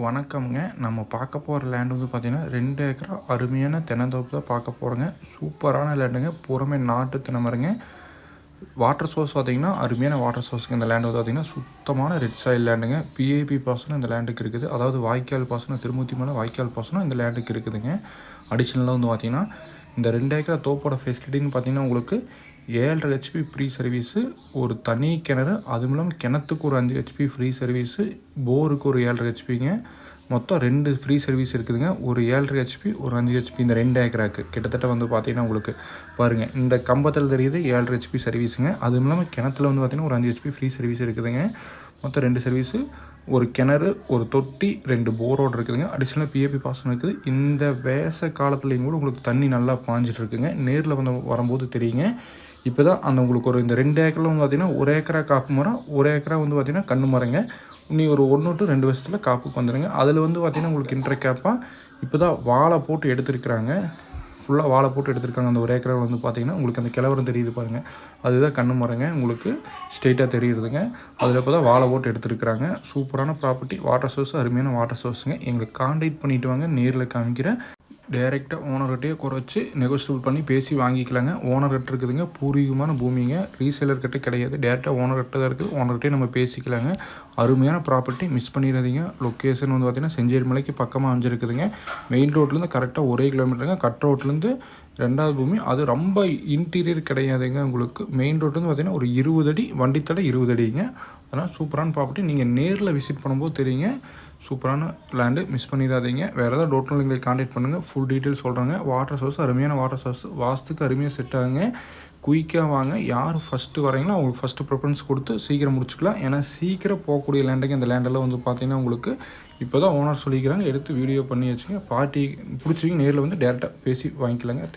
வணக்கம்ங்க. நம்ம பார்க்க போகிற லேண்ட் வந்து பார்த்திங்கன்னா ரெண்டு ஏக்கரா அருமையான தென்னந்தோப்பு தான் பார்க்க போகிறோங்க சூப்பரான லேண்டுங்க புறமே நாட்டு தினமருங்க வாட்டர் சோர்ஸ் பார்த்திங்கன்னா அருமையான வாட்டர் சோர்ஸுக்கு இந்த லேண்டு வந்து பார்த்திங்கன்னா சுத்தமான ரெட் சாயில் லேண்டுங்க பிஏபி பாசனம் இந்த லேண்டுக்கு இருக்குது. அதாவது வாய்க்கால் பாசனம் திருமூர்த்தி மலை வாய்க்கால் பாசனம் இந்த லேண்டுக்கு இருக்குதுங்க. அடிஷ்னலாக வந்து பார்த்திங்கன்னா இந்த ரெண்டு ஏக்கரா தோப்போட ஃபெசிலிட்டின்னு பார்த்திங்கன்னா உங்களுக்கு ஏழரை ஹெச்பி ஃப்ரீ சர்வீஸு ஒரு தனி கிணறு அதுவும் இல்லாமல் கிணத்துக்கு ஒரு அஞ்சு ஹெச்பி ஃப்ரீ சர்வீஸு போருக்கு ஒரு ஏழரை ஹெச்பிங்க மொத்தம் ரெண்டு ஃப்ரீ சர்வீஸ் இருக்குதுங்க. ஒரு ஏழரை ஹெச்பி ஒரு அஞ்சு ஹெச்பி இந்த ரெண்டு ஏக்கராக்கு கிட்டத்தட்ட வந்து பார்த்தீங்கன்னா உங்களுக்கு பாருங்கள் இந்த கம்பத்தில் தெரியுது ஏழரை ஹெச்பி சர்வீஸுங்க அதுவும் இல்லாமல் கிணத்துல வந்து பார்த்திங்கன்னா ஒரு அஞ்சு ஹெச்பி ஃப்ரீ சர்வீஸ் இருக்குதுங்க. மொத்தம் ரெண்டு சர்வீஸு ஒரு கிணறு ஒரு தொட்டி ரெண்டு போரோடு இருக்குதுங்க. அடிஷ்னலாக பிஏபி பாசனம் இருக்குது. இந்த வேச காலத்துலேயும் கூட உங்களுக்கு தண்ணி நல்லா பாஞ்சிட்ருக்குங்க நேரில் வந்து வரும்போது தெரியுங்க. இப்போ தான் அந்த உங்களுக்கு ஒரு இந்த ரெண்டு ஏக்கரில் வந்து பார்த்திங்கன்னா ஒரு ஏக்கரா காப்பு மரம் ஒரு ஏக்கரா வந்து பார்த்திங்கன்னா கண்ணு மரங்க. நீ ஒரு ஒன்று டு ரெண்டு வருஷத்தில் காப்புக்கு வந்துடுங்க அதில் வந்து பார்த்திங்கன்னா உங்களுக்கு இன்ட்ர கேப்பாக இப்போ தான் வாழை போட்டு எடுத்துருக்குறாங்க. ஃபுல்லாக வாழை போட்டு எடுத்திருக்காங்க. அந்த ஒரு ஏக்கரை வந்து பார்த்திங்கன்னா உங்களுக்கு அந்த கிழவரம் தெரியுது பாருங்கள் அதுதான் கண்ணு மரங்க. உங்களுக்கு ஸ்ட்ரெயிட்டாக தெரியுதுங்க அதில் இப்போ தான் வாழை போட்டு எடுத்துருக்குறாங்க. சூப்பரான ப்ராப்பர்ட்டி வாட்டர் சோர்ஸ் அருமையான வாட்டர் சோர்ஸுங்க எங்களுக்கு கான்டாக்ட் பண்ணிவிட்டு வாங்க. நேரில் காமிக்கிறேன். டேரெக்டாக ஓனர்கிட்டயே குறைச்சி நெகோஷியபிள் பண்ணி பேசி வாங்கிக்கலாங்க. ஓனர்கிட்ட இருக்குதுங்க. பூர்வீகமான பூமிங்க. ரீசேலர்கிட்ட கிடையாது. டேரெக்டாக ஓனர்கிட்ட தான் இருக்குது. ஓனர்கிட்டே நம்ம பேசிக்கலாங்க. அருமையான ப்ராப்பர்ட்டி மிஸ் பண்ணிடாதீங்க. லொக்கேஷன் வந்து பார்த்திங்கன்னா செஞ்சேரி மலைக்கு பக்கமாக அமைஞ்சிருக்குதுங்க. மெயின் ரோட்லேருந்து கரெக்டாக ஒரே கிலோமீட்டருங்க கட் ரோட்லேருந்து ரெண்டாவது பூமி. அது ரொம்ப இன்டீரியர் கிடையாதுங்க உங்களுக்கு. மெயின் ரோட்லேருந்து பார்த்திங்கன்னா ஒரு இருபது அடி வண்டித்தடை இருபது அடிங்க. அதனால் சூப்பரான ப்ராப்பர்ட்டி நீங்கள் நேரில் விசிட் பண்ணும்போது தெரியுங்க. சூப்பரான லேண்டு மிஸ் பண்ணிடாதீங்க. வேறு ஏதாவது டோட்டல் நீங்கள் காண்டாக்ட் பண்ணுங்கள் ஃபுல் டீட்டெயில் சொல்கிறாங்க வாட்டர் சோர்ஸ் அருமையான வாட்டர் சோர்ஸ் வாஸ்துக்கு அருமையாக செட் ஆகுங்க. குயிக்காக வாங்க. யார் ஃபஸ்ட்டு வரீங்களோ அவங்களுக்கு ஃபஸ்ட்டு ப்ரிஃபரன்ஸ் கொடுத்து சீக்கிரம் முடிச்சுக்கலாம். ஏன்னா சீக்கிரம் போகக்கூடிய லேண்டுக்கு இந்த லேண்டெல்லாம் வந்து பார்த்திங்கன்னா உங்களுக்கு இப்போ தான் ஓனர் சொல்லிக்கிறாங்க. எடுத்து வீடியோ பண்ணி வச்சுங்க. பார்ட்டி பிடிச்சிங்க நேரில் வந்து டேரெக்டாக பேசி வாங்கிக்கலாங்க.